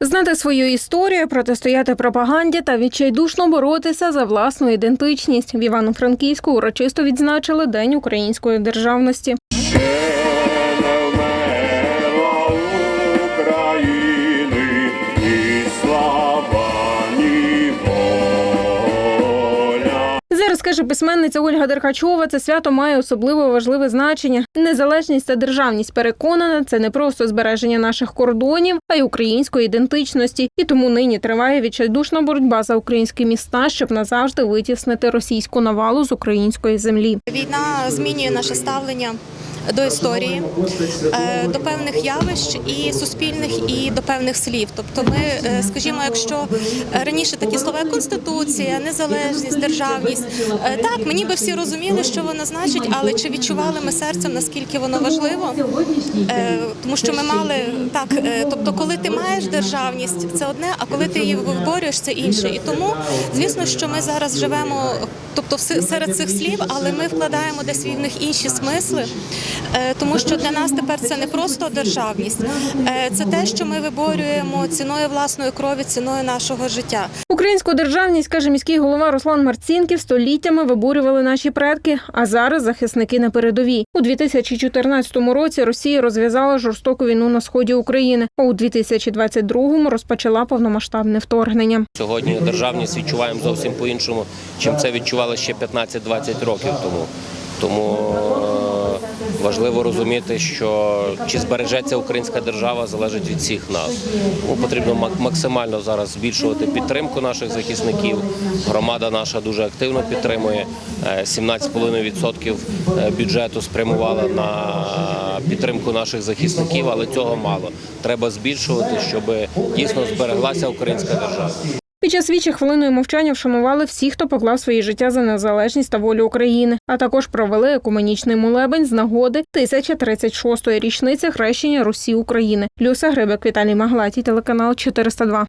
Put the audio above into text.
Знати свою історію, протистояти пропаганді та відчайдушно боротися за власну ідентичність. В Івано-Франківську урочисто відзначили День української державності. Каже письменниця Ольга Деркачова, це свято має особливо важливе значення. Незалежність та державність переконана, це не просто збереження наших кордонів, а й української ідентичності. І тому нині триває відчайдушна боротьба за українські міста, щоб назавжди витіснити російську навалу з української землі. Війна змінює наше ставлення до історії, е, до певних явищ і суспільних, і до певних слів. Тобто, ми, е, скажімо, якщо раніше такі слова конституція, незалежність, державність, е, так мені би всі розуміли, що воно значить, але чи відчували ми серцем, наскільки воно важливо? Тому що ми мали так, тобто, коли ти маєш державність, це одне, а коли ти її виборюєш, це інше. І тому, звісно, що ми зараз живемо, тобто серед цих слів, але ми вкладаємо десь в них інші смисли, тому що для нас тепер це не просто державність, е, це те, що ми виборюємо ціною власної крові, ціною нашого життя. Українську державність, каже міський голова Руслан Марцінків, століттями виборювали наші предки, а зараз захисники на передовій. У 2014 році Росія розв'язала жорстоку війну на сході України, а у 2022 розпочала повномасштабне вторгнення. Сьогодні державність відчуваємо зовсім по-іншому, чим це відчували ще 15-20 років тому. Тому е, важливо розуміти, що чи збережеться українська держава залежить від всіх нас. Потрібно максимально зараз збільшувати підтримку наших захисників. Громада наша дуже активно підтримує. Е, 17,5% бюджету спрямувала на підтримку наших захисників, але цього мало. Треба збільшувати, щоб дійсно збереглася українська держава. Під час вічі хвилиною мовчання вшанували всіх, хто поклав свої життя за незалежність та волю України, а також провели екуменічний молебень з нагоди 1036-ї річниці хрещення Русі України. Люся Грибик, Віталій Маглатій, телеканал 402.